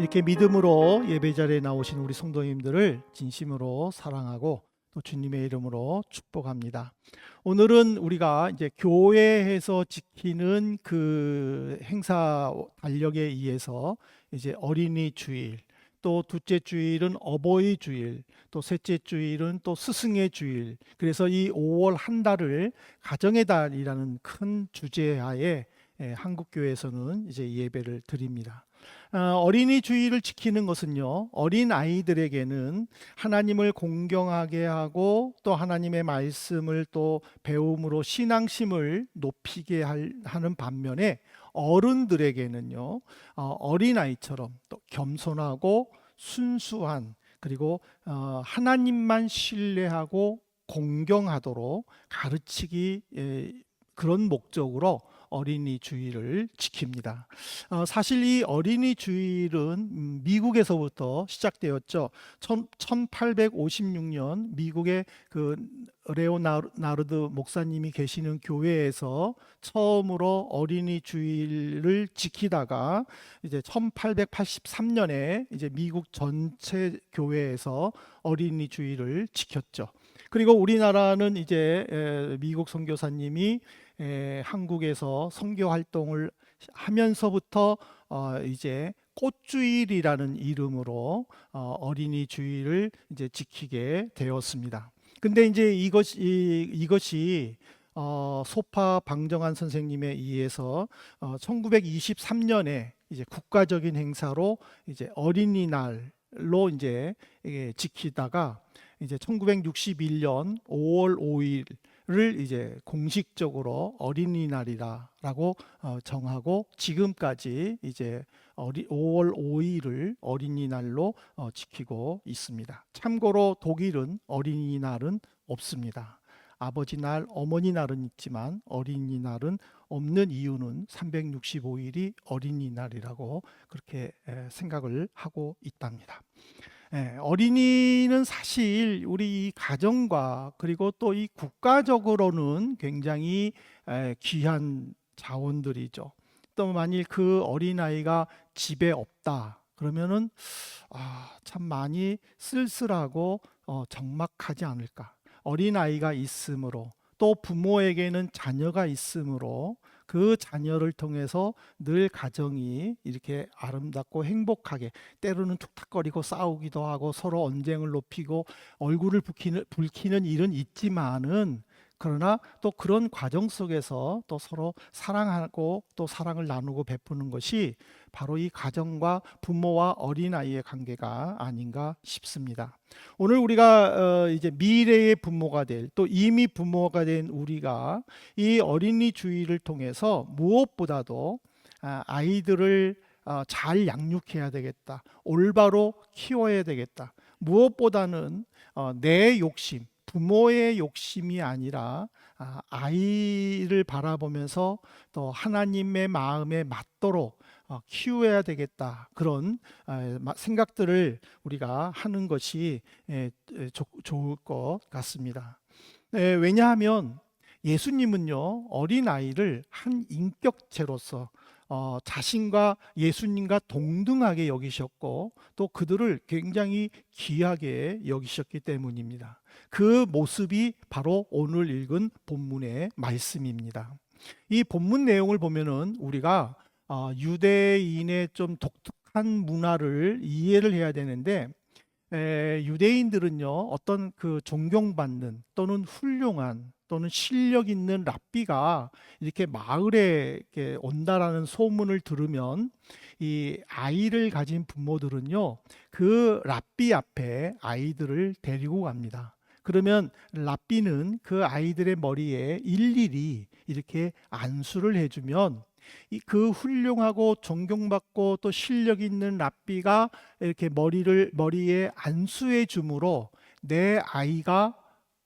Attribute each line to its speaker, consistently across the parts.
Speaker 1: 이렇게 믿음으로 예배 자리에 나오신 우리 성도님들을 진심으로 사랑하고 또 주님의 이름으로 축복합니다. 오늘은 우리가 이제 교회에서 지키는 그 행사 달력에 의해서 이제 어린이 주일, 또 둘째 주일은 어버이 주일, 또 셋째 주일은 또 스승의 주일. 그래서 이 5월 한 달을 가정의 달이라는 큰 주제 하에 예, 한국 교회에서는 이제 예배를 드립니다. 어, 어린이 주의를 지키는 것은요, 어린 아이들에게는 하나님을 공경하게 하고 또 하나님의 말씀을 또 배움으로 신앙심을 높이게 할- 하는 반면에 어른들에게는요, 어, 어린 아이처럼 또 겸손하고 순수한 그리고 어, 하나님만 신뢰하고 공경하도록 가르치기 예, 그런 목적으로 어린이 주의를 지킵니다. 어, 사실 이 어린이 주일은 음, 미국에서부터 시작되었죠. 1856년 미국의 그 레오나르드 목사님이 계시는 교회에서 처음으로 어린이 주일을 지키다가 이제 1883년에 이제 미국 전체 교회에서 어린이 주일을 지켰죠. 그리고 우리나라는 이제 에, 미국 선교사님이 에, 한국에서 선교 활동을 하면서부터 어, 이제 꽃주일이라는 이름으로 어, 어린이 주일을 이제 지키게 되었습니다. 근데 이제 이것이 이것이 어, 소파 방정환 선생님에 의해서 어, 1923년에 이제 국가적인 행사로 이제 어린이날로 이제 이게 지키다가 이제 1961년 5월 5일 을 이제 공식적으로 어린이날이라고 어, 정하고 지금까지 이제 어리, 5월 5일을 어린이날로 어, 지키고 있습니다. 참고로 독일은 어린이날은 없습니다. 아버지 날, 어머니 날은 있지만 어린이날은 없는 이유는 365일이 어린이날이라고 그렇게 에, 생각을 하고 있답니다. 예, 어린이는 사실 우리 이 가정과 그리고 또 이 국가적으로는 굉장히 에, 귀한 자원들이죠. 또 만일 그 어린아이가 집에 없다 그러면은 아, 참 많이 쓸쓸하고 어, 적막하지 않을까. 어린아이가 있으므로 또 부모에게는 자녀가 있으므로 그 자녀를 통해서 늘 가정이 이렇게 아름답고 행복하게 때로는 툭탁거리고 싸우기도 하고 서로 언쟁을 높이고 얼굴을 붉히는, 붉히는 일은 있지만은 그러나 또 그런 과정 속에서 또 서로 사랑하고 또 사랑을 나누고 베푸는 것이 바로 이 가정과 부모와 어린아이의 관계가 아닌가 싶습니다. 오늘 우리가 어, 이제 미래의 부모가 될 또 이미 부모가 된 우리가 이 어린이 주의를 통해서 무엇보다도 아, 아이들을 어, 잘 양육해야 되겠다. 올바로 키워야 되겠다. 무엇보다는 어, 내 욕심, 부모의 욕심이 아니라 아, 아이를 바라보면서 또 하나님의 마음에 맞도록 어, 키워야 되겠다 그런 아, 마- 생각들을 우리가 하는 것이 예, 예, 좋- 좋을 것 같습니다. 예, 왜냐하면 예수님은요 어린 아이를 한 인격체로서 어, 자신과 예수님과 동등하게 여기셨고 또 그들을 굉장히 귀하게 여기셨기 때문입니다. 그 모습이 바로 오늘 읽은 본문의 말씀입니다. 이 본문 내용을 보면은 우리가 어, 유대인의 좀 독특한 문화를 이해를 해야 되는데 에, 유대인들은요 어떤 그 존경받는 또는 훌륭한 또는 실력 있는 랍비가 이렇게 마을에 이렇게 온다라는 소문을 들으면 이 아이를 가진 부모들은요 그 랍비 앞에 아이들을 데리고 갑니다. 그러면 랍비는 그 아이들의 머리에 일일이 이렇게 안수를 해주면 이그 훌륭하고 존경받고 또 실력 있는 랍비가 이렇게 머리를 머리에 안수해 주므로 내 아이가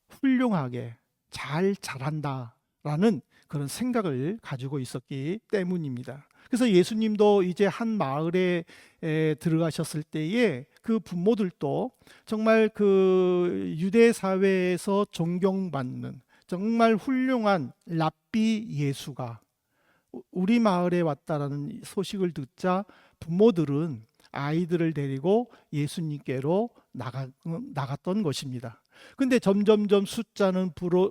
Speaker 1: 훌륭하게 잘 자란다라는 그런 생각을 가지고 있었기 때문입니다. 그래서 예수님도 이제 한 마을에 에, 들어가셨을 때에 그 부모들도 정말 그 유대 사회에서 존경받는 정말 훌륭한 랍비 예수가 우- 우리 마을에 왔다라는 소식을 듣자 부모들은 아이들을 데리고 예수님께로 나가, 나갔던 것입니다. 근데 점점점 숫자는 불어,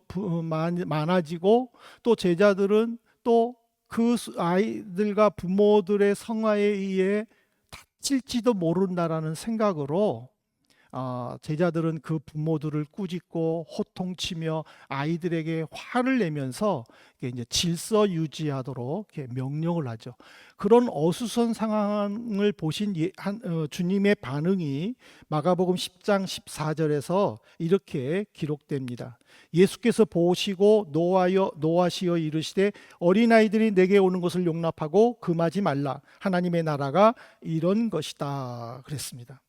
Speaker 1: 많아지고 또 제자들은 또 그 아이들과 부모들의 성화에 의해 다칠지도 모른다라는 생각으로 어, 제자들은 그 부모들을 꾸짖고 호통치며 아이들에게 화를 내면서 이제 질서 유지하도록 명령을 하죠. 그런 어수선 상황을 보신 예, 한, 어, 주님의 반응이 마가복음 10장 14절에서 이렇게 기록됩니다. 예수께서 보시고 노하여 노하시어 이르시되 어린 아이들이 내게 오는 것을 용납하고 금하지 말라 하나님의 나라가 이런 것이다 그랬습니다.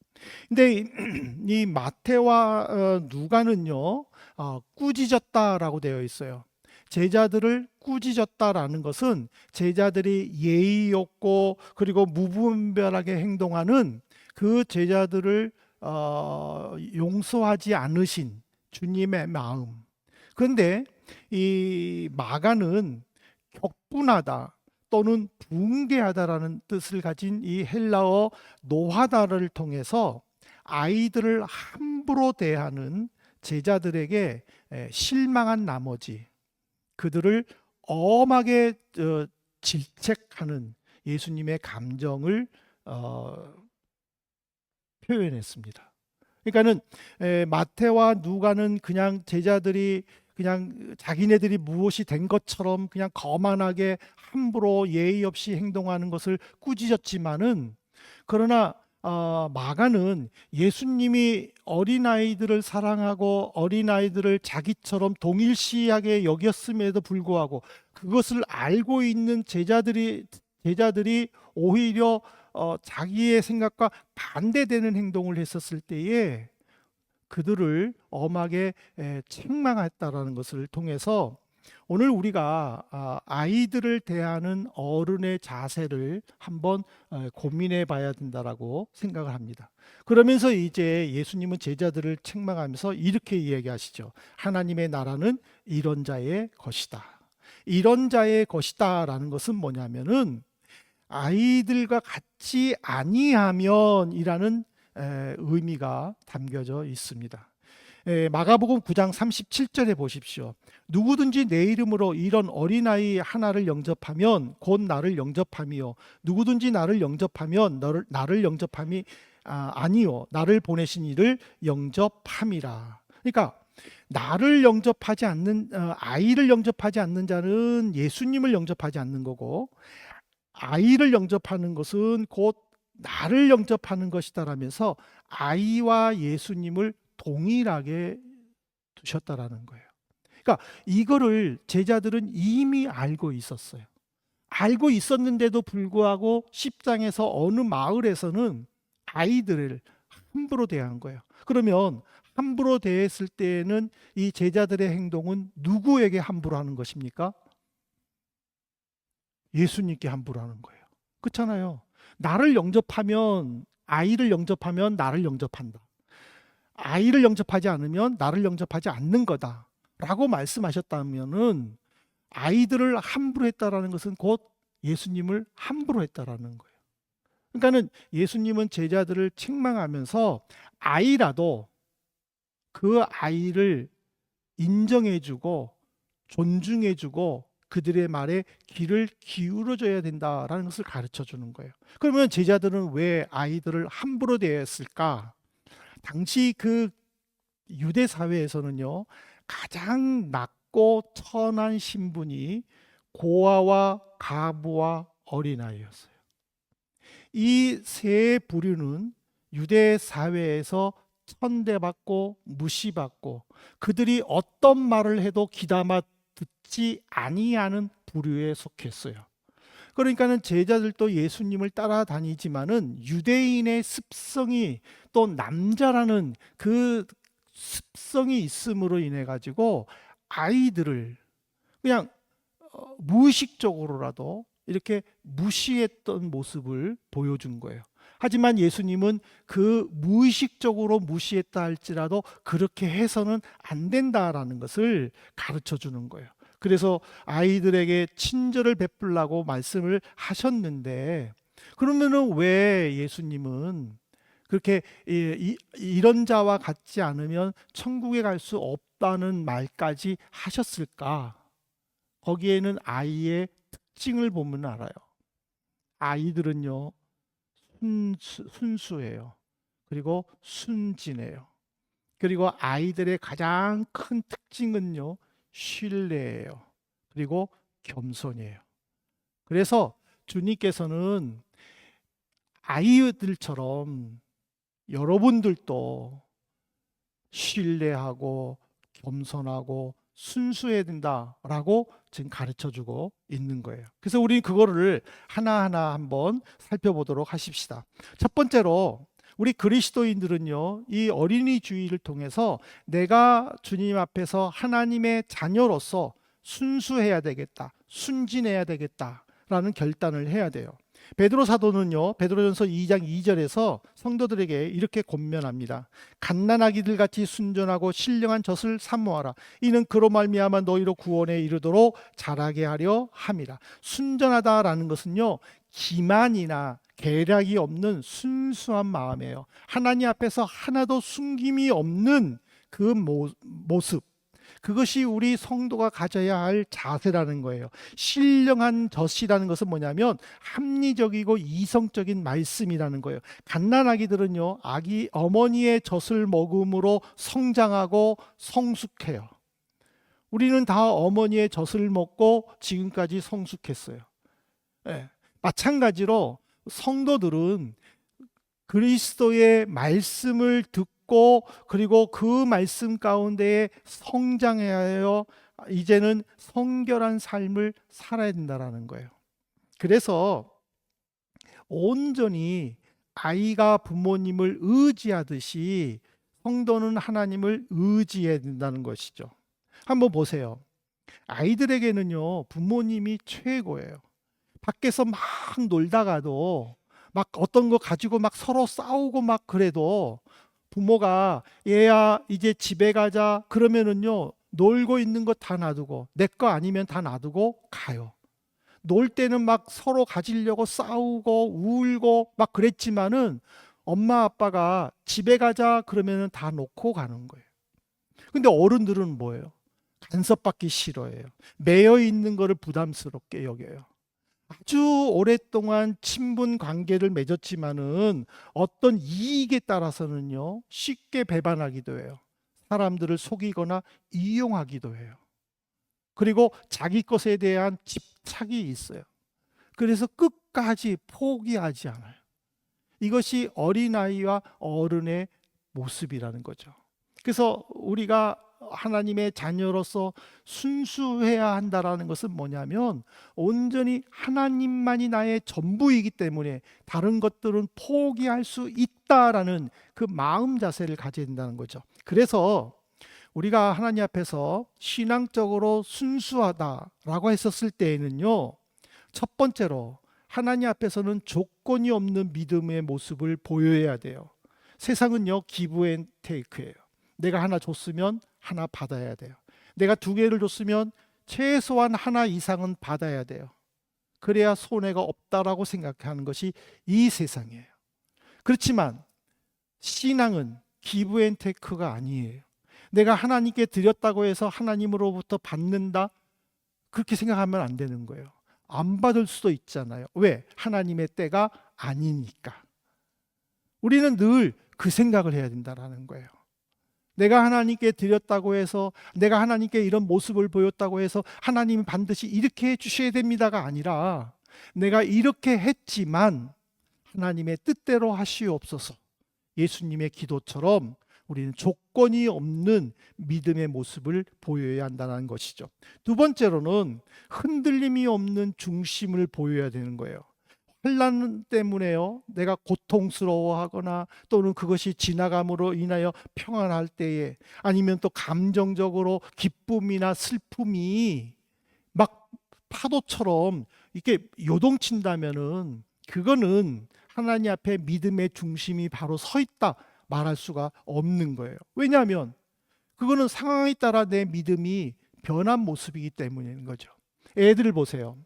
Speaker 1: 근데 이 마태와 어, 누가는요 어, 꾸짖었다라고 되어 있어요. 제자들을 꾸짖었다라는 것은 제자들이 예의 없고 그리고 무분별하게 행동하는 그 제자들을 어, 용서하지 않으신 주님의 마음. 그런데 이 마가는 격분하다 또는 붕괴하다라는 뜻을 가진 이 헬라어 노하다를 통해서 아이들을 함부로 대하는 제자들에게 에, 실망한 나머지 그들을 엄하게 어, 질책하는 예수님의 감정을 어, 표현했습니다. 그러니까는 에, 마태와 누가는 그냥 제자들이 그냥 자기네들이 무엇이 된 것처럼 그냥 거만하게 함부로 예의 없이 행동하는 것을 꾸짖었지만은 그러나 어, 마가는 예수님이 어린아이들을 사랑하고 어린아이들을 자기처럼 동일시하게 여겼음에도 불구하고 그것을 알고 있는 제자들이 제자들이 오히려 어, 자기의 생각과 반대되는 행동을 했었을 때에 그들을 엄하게 에, 책망했다라는 것을 통해서 오늘 우리가 아, 아이들을 대하는 어른의 자세를 한번 어, 고민해 봐야 된다라고 생각을 합니다. 그러면서 이제 예수님은 제자들을 책망하면서 이렇게 이야기하시죠. 하나님의 나라는 이런 자의 것이다. 이런 자의 것이다라는 것은 뭐냐면은 아이들과 같이 아니하면이라는 에, 의미가 담겨져 있습니다. 에, 마가복음 9장 37절에 보십시오. 누구든지 내 이름으로 이런 어린아이 하나를 영접하면 곧 나를 영접함이요. 누구든지 나를 영접하면 너를, 나를 영접함이 아, 아니요. 나를 보내신 이를 영접함이라. 그러니까 나를 영접하지 않는 어, 아이를 영접하지 않는 자는 예수님을 영접하지 않는 거고 아이를 영접하는 것은 곧 나를 영접하는 것이다라면서 아이와 예수님을 동일하게 두셨다라는 거예요. 그러니까 이거를 제자들은 이미 알고 있었어요. 알고 있었는데도 불구하고 10장에서 어느 마을에서는 아이들을 함부로 대한 거예요. 그러면 함부로 대했을 때에는 이 제자들의 행동은 누구에게 함부로 하는 것입니까? 예수님께 함부로 하는 거예요. 그렇잖아요. 나를 영접하면 아이를 영접하면 나를 영접한다. 아이를 영접하지 않으면 나를 영접하지 않는 거다. 라고 말씀하셨다면은 아이들을 함부로 했다라는 것은 곧 예수님을 함부로 했다라는 거예요. 그러니까는 예수님은 제자들을 책망하면서 아이라도 그 아이를 인정해주고 존중해주고 그들의 말에 귀를 기울여줘야 된다라는 것을 가르쳐 주는 거예요. 그러면 제자들은 왜 아이들을 함부로 대했을까? 당시 그 유대 사회에서는요 가장 낮고 천한 신분이 고아와 가부와 어린아이였어요. 이 세 부류는 유대 사회에서 천대받고 무시받고 그들이 어떤 말을 해도 귀담아 듣지 아니하는 부류에 속했어요. 그러니까는 제자들도 예수님을 따라다니지만은 유대인의 습성이 또 남자라는 그 습성이 있음으로 인해 가지고 아이들을 그냥 어, 무의식적으로라도 이렇게 무시했던 모습을 보여준 거예요. 하지만 예수님은 그 무의식적으로 무시했다 할지라도 그렇게 해서는 안 된다라는 것을 가르쳐 주는 거예요. 그래서 아이들에게 친절을 베풀라고 말씀을 하셨는데 그러면은 왜 예수님은 그렇게 이, 이, 런 자와 같지 않으면 천국에 갈 수 없다는 말까지 하셨을까? 거기에는 아이의 특징을 보면 알아요. 아이들은요 순수, 순수 해요. 그리고 순진해요. 그리고 아이들의 가장 큰 특징은요 신뢰예요. 그리고 겸손이에요. 그래서 주님께서는 아이들처럼 여러분들도 신뢰하고 겸손하고 순수해야 된다라고 지금 가르쳐 주고 있는 거예요. 그래서 우리 그거를 하나하나 한번 살펴보도록 하십시다. 첫 번째로 우리 그리스도인들은요, 이 어린이 주의를 통해서 내가 주님 앞에서 하나님의 자녀로서 순수해야 되겠다, 순진해야 되겠다라는 결단을 해야 돼요. 베드로 사도는요. 베드로전서 2장 2절에서 성도들에게 이렇게 권면합니다. 갓난아기들 같이 순전하고 신령한 젖을 사모하라. 이는 그로 말미암아 너희로 구원에 이르도록 자라게 하려 함이라. 순전하다라는 것은요. 기만이나 계략이 없는 순수한 마음이에요. 하나님 앞에서 하나도 숨김이 없는 그 모, 모습. 그것이 우리 성도가 가져야 할 자세라는 거예요. 신령한 젖이라는 것은 뭐냐면 합리적이고 이성적인 말씀이라는 거예요. 갓난아기들은요, 아기 어머니의 젖을 먹음으로 성장하고 성숙해요. 우리는 다 어머니의 젖을 먹고 지금까지 성숙했어요. 네. 마찬가지로 성도들은 그리스도의 말씀을 듣고 그리고 그 말씀 가운데에 해요. 이제는 성결한 삶을 살아야 된다라는 거예요. 그래서 온전히 아이가 부모님을 의지하듯이 성도는 하나님을 의지해야 된다는 것이죠. 한번 보세요. 아이들에게는요, 부모님이 최고예요. 밖에서 막 놀다가도 막 어떤 거 가지고 막 서로 싸우고 막 그래도 부모가 얘야 이제 집에 가자 그러면은요 놀고 있는 거다 놔두고 내 거 아니면 다 놔두고 가요. 놀 때는 막 서로 가지려고 싸우고 울고 막 그랬지만은 엄마 아빠가 집에 가자 그러면은 다 놓고 가는 거예요. 근데 어른들은 뭐예요? 간섭받기 싫어해요. 매여 있는 거를 부담스럽게 여겨요. 아주 오랫동안 친분 관계를 맺었지만은 어떤 이익에 따라서는요 쉽게 배반하기도 해요. 사람들을 속이거나 이용하기도 해요. 그리고 자기 것에 대한 집착이 있어요. 그래서 끝까지 포기하지 않아요. 이것이 어린아이와 어른의 모습이라는 거죠. 그래서 우리가 하나님의 자녀로서 순수해야 한다라는 것은 뭐냐면 온전히 하나님만이 나의 전부이기 때문에 다른 것들은 포기할 수 있다라는 그 마음 자세를 가져야 된다는 거죠. 그래서 우리가 하나님 앞에서 신앙적으로 순수하다라고 했었을 때에는요. 첫 번째로 하나님 앞에서는 조건이 없는 믿음의 모습을 보여야 돼요. 세상은요 기브 앤 테이크예요. 내가 하나 줬으면 하나 받아야 돼요. 내가 두 개를 줬으면 최소한 하나 이상은 받아야 돼요. 그래야 손해가 없다라고 생각하는 것이 이 세상이에요. 그렇지만 신앙은 기브 앤 테크가 아니에요. 내가 하나님께 드렸다고 해서 하나님으로부터 받는다 그렇게 생각하면 안 되는 거예요. 안 받을 수도 있잖아요. 왜? 하나님의 때가 아니니까. 우리는 늘 그 생각을 해야 된다라는 거예요. 내가 하나님께 드렸다고 해서 내가 하나님께 이런 모습을 보였다고 해서 하나님이 반드시 이렇게 해 주셔야 됩니다가 아니라 내가 이렇게 했지만 하나님의 뜻대로 하시옵소서. 예수님의 기도처럼 우리는 조건이 없는 믿음의 모습을 보여야 한다는 것이죠. 두 번째로는 흔들림이 없는 중심을 보여야 되는 거예요. 환란 때문에요. 내가 고통스러워하거나 또는 그것이 지나감으로 인하여 평안할 때에 아니면 또 감정적으로 기쁨이나 슬픔이 막 파도처럼 이렇게 요동친다면은 그거는 하나님 앞에 믿음의 중심이 바로 서 있다 말할 수가 없는 거예요. 왜냐하면 그거는 상황에 따라 내 믿음이 변한 모습이기 때문인 거죠. 애들을 보세요.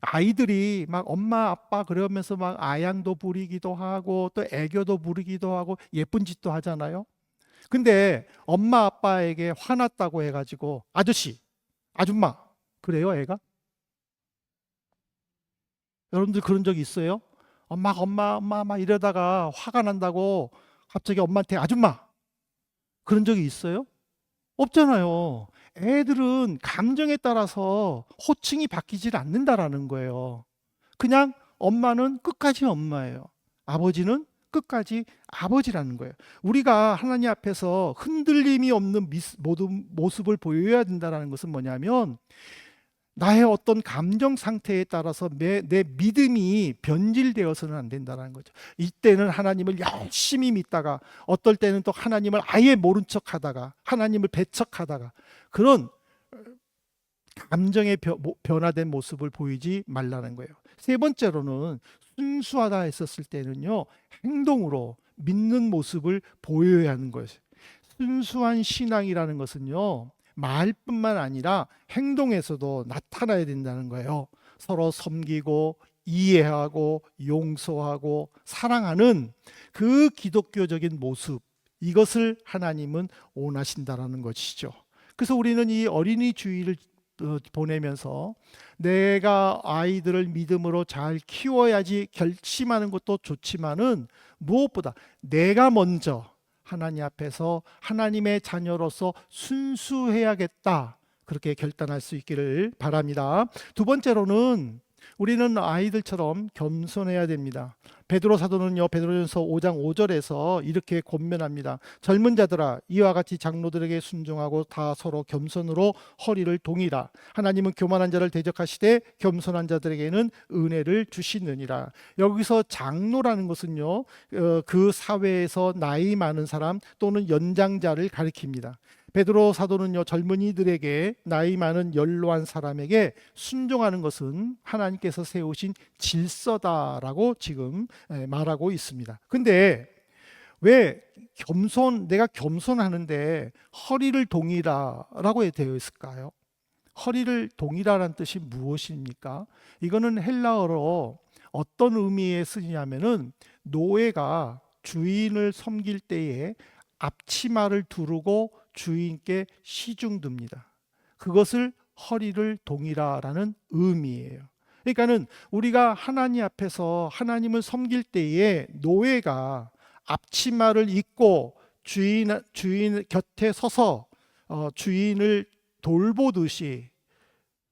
Speaker 1: 아이들이 막 엄마 아빠 그러면서 막 아양도 부리기도 하고 또 애교도 부리기도 하고 예쁜 짓도 하잖아요. 근데 엄마 아빠에게 화났다고 해가지고 아저씨, 아줌마 그래요 애가? 여러분들 그런 적 있어요? 엄마 엄마 엄마 막 이러다가 화가 난다고 갑자기 엄마한테 아줌마 그런 적이 있어요? 없잖아요. 애들은 감정에 따라서 호칭이 바뀌질 않는다라는 거예요. 그냥 엄마는 끝까지 엄마예요. 아버지는 끝까지 아버지라는 거예요. 우리가 하나님 앞에서 흔들림이 없는 미스- 모든 모습을 보여야 된다는 것은 뭐냐면 나의 어떤 감정 상태에 따라서 내, 내 믿음이 변질되어서는 안 된다는 거죠. 이때는 하나님을 열심히 믿다가 어떨 때는 또 하나님을 아예 모른 척 하다가 하나님을 배척하다가 그런 감정의 변화된 모습을 보이지 말라는 거예요. 세 번째로는 순수하다 했었을 때는요. 행동으로 믿는 모습을 보여야 하는 것이에요. 순수한 신앙이라는 것은요. 말뿐만 아니라 행동에서도 나타나야 된다는 거예요. 서로 섬기고 이해하고 용서하고 사랑하는 그 기독교적인 모습 이것을 하나님은 원하신다라는 것이죠. 그래서 우리는 이 어린이 주의를 어, 보내면서 내가 아이들을 믿음으로 잘 키워야지 결심하는 것도 좋지만은 무엇보다 내가 먼저 하나님 앞에서 하나님의 자녀로서 순수해야겠다. 그렇게 결단할 수 있기를 바랍니다. 두 번째로는 우리는 아이들처럼 겸손해야 됩니다. 베드로 사도는요. 베드로전서 5장 5절에서 이렇게 권면합니다. 젊은 자들아 이와 같이 장로들에게 순종하고 다 서로 겸손으로 허리를 동이라. 하나님은 교만한 자를 대적하시되 겸손한 자들에게는 은혜를 주시느니라. 여기서 장로라는 것은요. 어, 그 사회에서 나이 많은 사람 또는 연장자를 가리킵니다. 베드로 사도는요 젊은이들에게 나이 많은 연로한 사람에게 순종하는 것은 하나님께서 세우신 질서다라고 지금 예, 말하고 있습니다. 근데 왜 겸손 내가 겸손하는데 허리를 동이라라고 되어 있을까요? 허리를 동이라라는 뜻이 무엇입니까? 이거는 헬라어로 어떤 의미에 쓰냐면은 노예가 주인을 섬길 때에 앞치마를 두르고 주인께 시중듭니다. 그것을 허리를 동이라라는 의미예요. 그러니까는 우리가 하나님 앞에서 하나님을 섬길 때에 노예가 앞치마를 입고 주인 주인 곁에 서서 어, 주인을 돌보듯이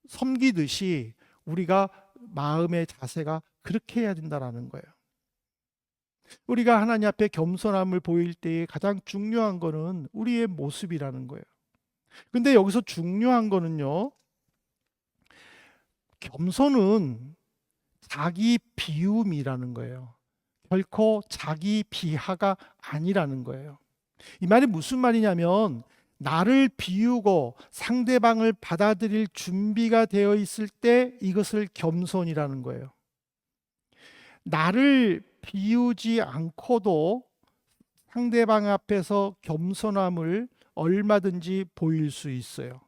Speaker 1: 섬기듯이 우리가 마음의 자세가 그렇게 해야 된다라는 거예요. 우리가 하나님 앞에 겸손함을 보일 때에 가장 중요한 거는 우리의 모습이라는 거예요. 근데 여기서 중요한 거는요. 겸손은 자기 비움이라는 거예요. 결코 자기 비하가 아니라는 거예요. 이 말이 무슨 말이냐면 나를 비우고 상대방을 받아들일 준비가 되어 있을 때 이것을 겸손이라는 거예요. 나를 비우지 않고도 상대방 앞에서 겸손함을 얼마든지 보일 수 있어요.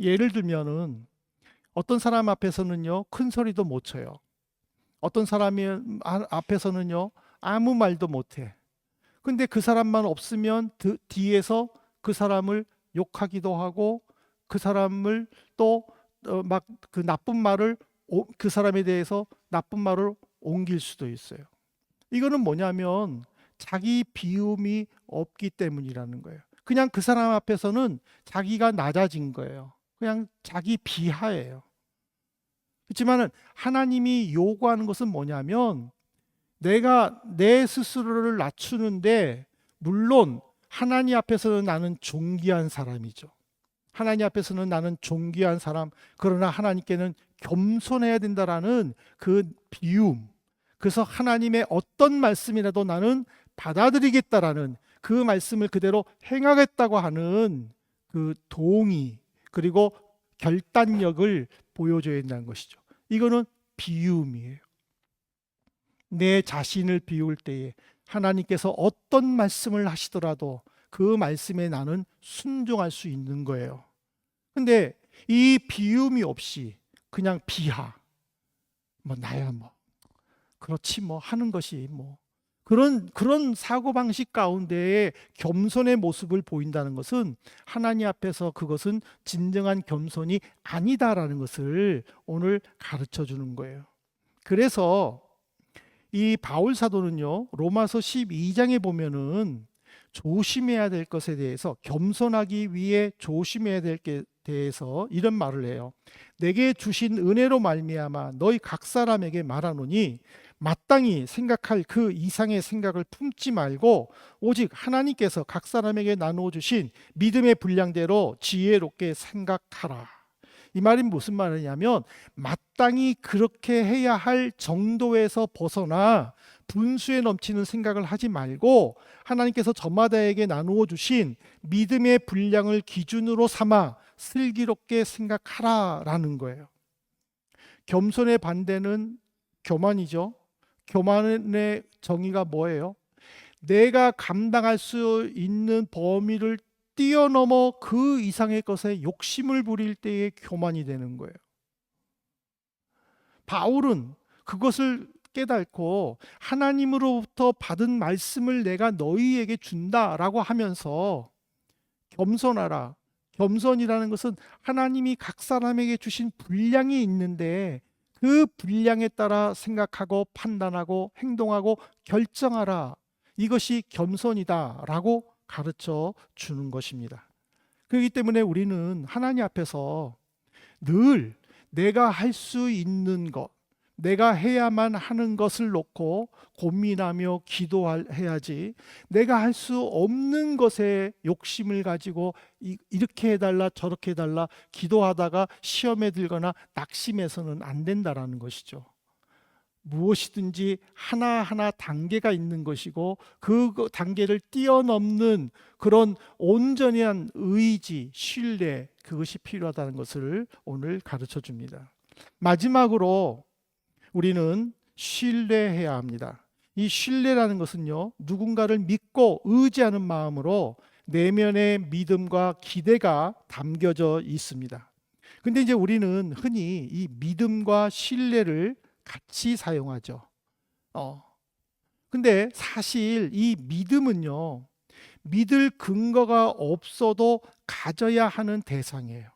Speaker 1: 예를 들면은 어떤 사람 앞에서는요 큰 소리도 못 쳐요. 어떤 사람이 아- 앞에서는요 아무 말도 못 해. 근데 그 사람만 없으면 드- 뒤에서 그 사람을 욕하기도 하고 그 사람을 또 막그 나쁜 말을 오- 그 사람에 대해서 나쁜 말을 옮길 수도 있어요. 이거는 뭐냐면 자기 비움이 없기 때문이라는 거예요. 그냥 그 사람 앞에서는 자기가 낮아진 거예요. 그냥 자기 비하예요. 그렇지만은 하나님이 요구하는 것은 뭐냐면 내가 내 스스로를 낮추는데 물론 하나님 앞에서는 나는 존귀한 사람이죠. 하나님 앞에서는 나는 존귀한 사람 그러나 하나님께는 겸손해야 된다라는 그 비움 그래서 하나님의 어떤 말씀이라도 나는 받아들이겠다라는 그 말씀을 그대로 행하겠다고 하는 그 동의 그리고 결단력을 보여줘야 된다는 것이죠. 이거는 비움이에요. 내 자신을 비울 때에 하나님께서 어떤 말씀을 하시더라도 그 말씀에 나는 순종할 수 있는 거예요. 근데 이 비움이 없이 그냥 비하. 뭐 나야 뭐 그렇지 뭐 하는 것이 뭐 그런 그런 사고 방식 가운데에 겸손의 모습을 보인다는 것은 하나님 앞에서 그것은 진정한 겸손이 아니다라는 것을 오늘 가르쳐 주는 거예요. 그래서 이 바울 사도는요. 로마서 12장에 보면은 조심해야 될 것에 대해서 겸손하기 위해 조심해야 될 게 대해서 이런 말을 해요. 내게 주신 은혜로 말미암아 너희 각 사람에게 말하노니 마땅히 생각할 그 이상의 생각을 품지 말고 오직 하나님께서 각 사람에게 나누어 주신 믿음의 분량대로 지혜롭게 생각하라. 이 말이 무슨 말이냐면 마땅히 그렇게 해야 할 정도에서 벗어나 분수에 넘치는 생각을 하지 말고 하나님께서 저마다에게 나누어 주신 믿음의 분량을 기준으로 삼아 슬기롭게 생각하라라는 거예요. 겸손의 반대는 교만이죠. 교만의 정의가 뭐예요? 내가 감당할 수 있는 범위를 뛰어넘어 그 이상의 것에 욕심을 부릴 때의 교만이 되는 거예요. 바울은 그것을 깨닫고 하나님으로부터 받은 말씀을 내가 너희에게 준다라고 하면서 겸손하라. 겸손이라는 것은 하나님이 각 사람에게 주신 분량이 있는데 그 분량에 따라 생각하고 판단하고 행동하고 결정하라. 이것이 겸손이다라고 가르쳐 주는 것입니다. 그렇기 때문에 우리는 하나님 앞에서 늘 내가 할 수 있는 것, 내가 해야만 하는 것을 놓고 고민하며 기도해야지 내가 할 수 없는 것에 욕심을 가지고 이- 이렇게 해달라 저렇게 해달라 기도하다가 시험에 들거나 낙심해서는 안 된다라는 것이죠. 무엇이든지 하나하나 단계가 있는 것이고 그 단계를 뛰어넘는 그런 온전한 의지, 신뢰 그것이 필요하다는 것을 오늘 가르쳐 줍니다. 마지막으로 우리는 신뢰해야 합니다. 이 신뢰라는 것은요, 누군가를 믿고 의지하는 마음으로 내면의 믿음과 기대가 담겨져 있습니다. 근데 이제 우리는 흔히 이 믿음과 신뢰를 같이 사용하죠. 어. 근데 사실 이 믿음은요, 믿을 근거가 없어도 가져야 하는 대상이에요.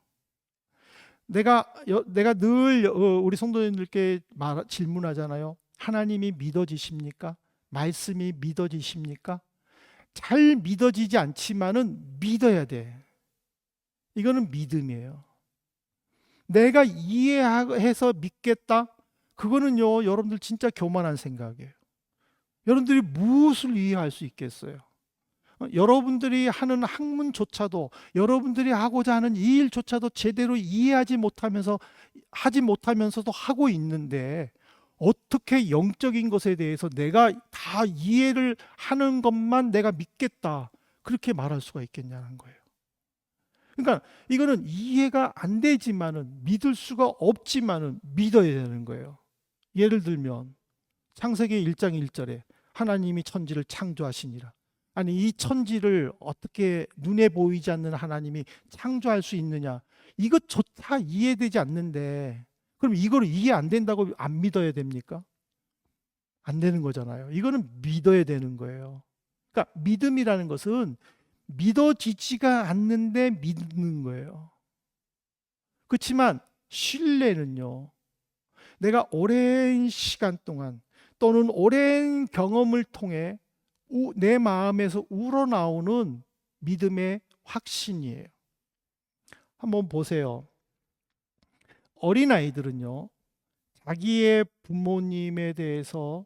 Speaker 1: 내가 여- 내가 늘 어, 우리 성도님들께 말, 질문하잖아요. 하나님이 믿어지십니까? 말씀이 믿어지십니까? 잘 믿어지지 않지만은 믿어야 돼. 이거는 믿음이에요. 내가 이해해서 믿겠다. 그거는요, 여러분들 진짜 교만한 생각이에요. 여러분들이 무엇을 이해할 수 있겠어요? 어, 여러분들이 하는 학문조차도 여러분들이 하고자 하는 이 일조차도 제대로 이해하지 못하면서 하지 못하면서도 하고 있는데 어떻게 영적인 것에 대해서 내가 다 이해를 하는 것만 내가 믿겠다 그렇게 말할 수가 있겠냐는 거예요. 그러니까 이거는 이해가 안 되지만은 믿을 수가 없지만은 믿어야 되는 거예요. 예를 들면 창세기 1장 1절에 하나님이 천지를 창조하시니라. 아니 이 천지를 어떻게 눈에 보이지 않는 하나님이 창조할 수 있느냐? 이것조차 이해되지 않는데 그럼 이걸 이해 안 된다고 안 믿어야 됩니까? 안 되는 거잖아요. 이거는 믿어야 되는 거예요. 그러니까 믿음이라는 것은 믿어지지가 않는데 믿는 거예요. 그렇지만 신뢰는요. 내가 오랜 시간 동안 또는 오랜 경험을 통해 우- 내 마음에서 우러나오는 믿음의 확신이에요. 한번 보세요. 어린아이들은요, 자기의 부모님에 대해서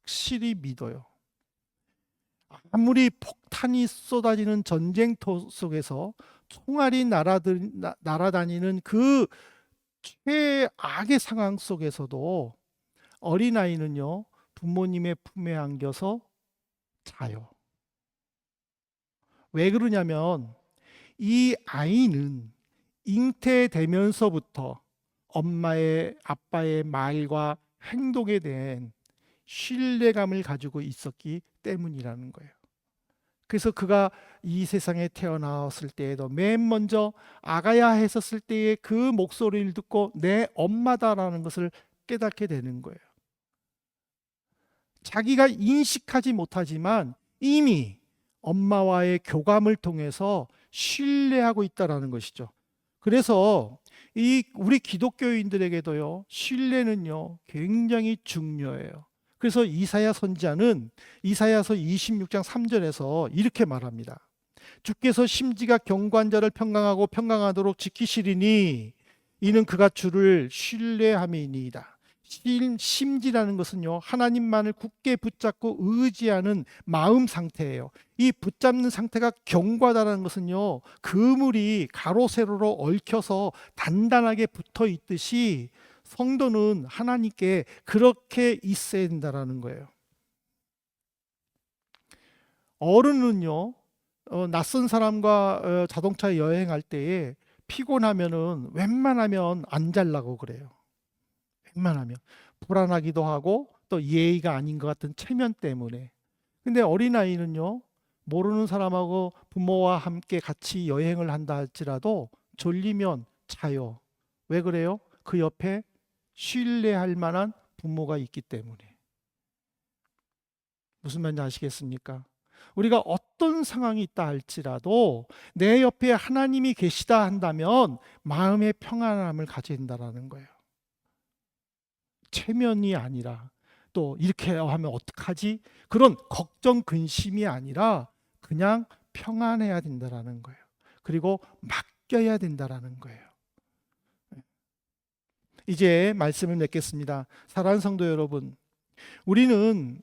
Speaker 1: 확실히 믿어요. 아무리 폭탄이 쏟아지는 전쟁터 속에서 총알이 날아들, 나- 날아다니는 그 최악의 상황 속에서도 어린아이는요, 부모님의 품에 안겨서 자요. 왜 그러냐면 이 아이는 잉태되면서부터 엄마의 아빠의 말과 행동에 대한 신뢰감을 가지고 있었기 때문이라는 거예요. 그래서 그가 이 세상에 태어나왔을 때에도 맨 먼저 아가야 했었을 때의 그 목소리를 듣고 내 엄마다라는 것을 깨닫게 되는 거예요. 자기가 인식하지 못하지만 이미 엄마와의 교감을 통해서 신뢰하고 있다라는 것이죠. 그래서 이 우리 기독교인들에게도요. 신뢰는요. 굉장히 중요해요. 그래서 이사야 선지자는 이사야서 26장 3절에서 이렇게 말합니다. 주께서 심지가 경고한 자를 평강하고 평강하도록 지키시리니 이는 그가 주를 신뢰함이니이다. 심- 심지라는 것은요 하나님만을 굳게 붙잡고 의지하는 마음 상태예요. 이 붙잡는 상태가 견고하다는 것은요 그물이 가로 세로로 얽혀서 단단하게 붙어 있듯이 성도는 하나님께 그렇게 있어야 된다라는 거예요. 어른은요 어, 낯선 사람과 어, 자동차 여행할 때에 피곤하면은 웬만하면 안 잘라고 그래요. 웬만하면 불안하기도 하고 또 예의가 아닌 것 같은 체면 때문에. 근데 어린아이는요, 모르는 사람하고 부모와 함께 같이 여행을 한다 할지라도 졸리면 자요. 왜 그래요? 그 옆에 신뢰할 만한 부모가 있기 때문에. 무슨 말인지 아시겠습니까? 우리가 어떤 상황이 있다 할지라도 내 옆에 하나님이 계시다 한다면 마음의 평안함을 가진다라는 거예요. 체면이 아니라 또 이렇게 하면 어떡하지? 그런 걱정 근심이 아니라 그냥 평안해야 된다라는 거예요. 그리고 맡겨야 된다라는 거예요. 이제 말씀을 맺겠습니다. 사랑하는 성도 여러분, 우리는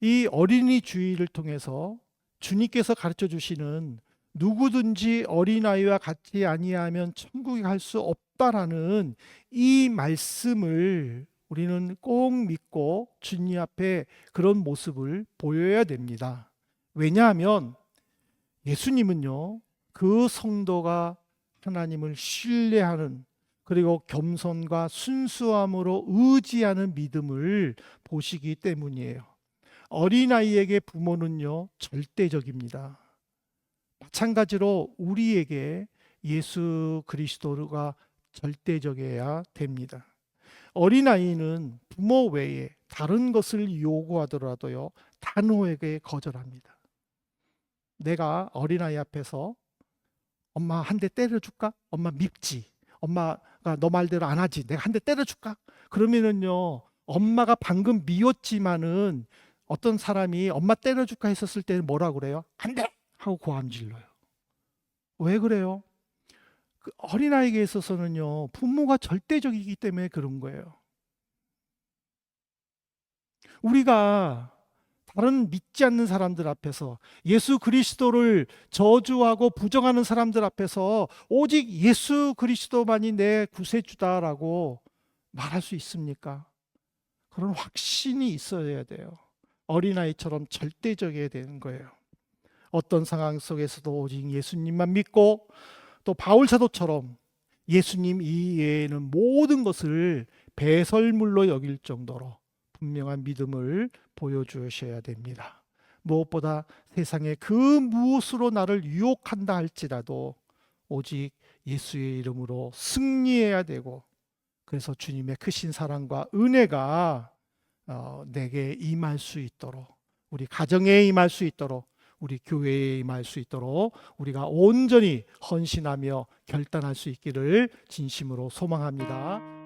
Speaker 1: 이 어린이 주의를 통해서 주님께서 가르쳐 주시는 누구든지 어린아이와 같이 아니하면 천국에 갈 수 없다 라는 이 말씀을 우리는 꼭 믿고 주님 앞에 그런 모습을 보여야 됩니다. 왜냐하면 예수님은요, 그 성도가 하나님을 신뢰하는 그리고 겸손과 순수함으로 의지하는 믿음을 보시기 때문이에요. 어린아이에게 부모는요, 절대적입니다. 마찬가지로 우리에게 예수 그리스도가 절대적이어야 됩니다. 어린아이는 부모 외에 다른 것을 요구하더라도요, 단호하게 거절합니다. 내가 어린아이 앞에서 엄마 한 대 때려줄까? 엄마 밉지. 엄마가 너 말대로 안 하지. 내가 한 대 때려줄까? 그러면은요, 엄마가 방금 미웠지만은 어떤 사람이 엄마 때려줄까 했었을 때는 뭐라 그래요? 안 돼! 하고 고함 질러요. 왜 그래요? 그 어린아이에게 있어서는요, 부모가 절대적이기 때문에 그런 거예요. 우리가 다른 믿지 않는 사람들 앞에서 예수 그리스도를 저주하고 부정하는 사람들 앞에서 오직 예수 그리스도만이 내 구세주다라고 말할 수 있습니까? 그런 확신이 있어야 돼요. 어린아이처럼 절대적이어야 되는 거예요. 어떤 상황 속에서도 오직 예수님만 믿고 또 바울 사도처럼 예수님 이외에는 모든 것을 배설물로 여길 정도로 분명한 믿음을 보여주셔야 됩니다. 무엇보다 세상에 그 무엇으로 나를 유혹한다 할지라도 오직 예수의 이름으로 승리해야 되고 그래서 주님의 크신 사랑과 은혜가 어, 내게 임할 수 있도록 우리 가정에 임할 수 있도록 우리 교회에 임할 수 있도록 우리가 온전히 헌신하며 결단할 수 있기를 진심으로 소망합니다.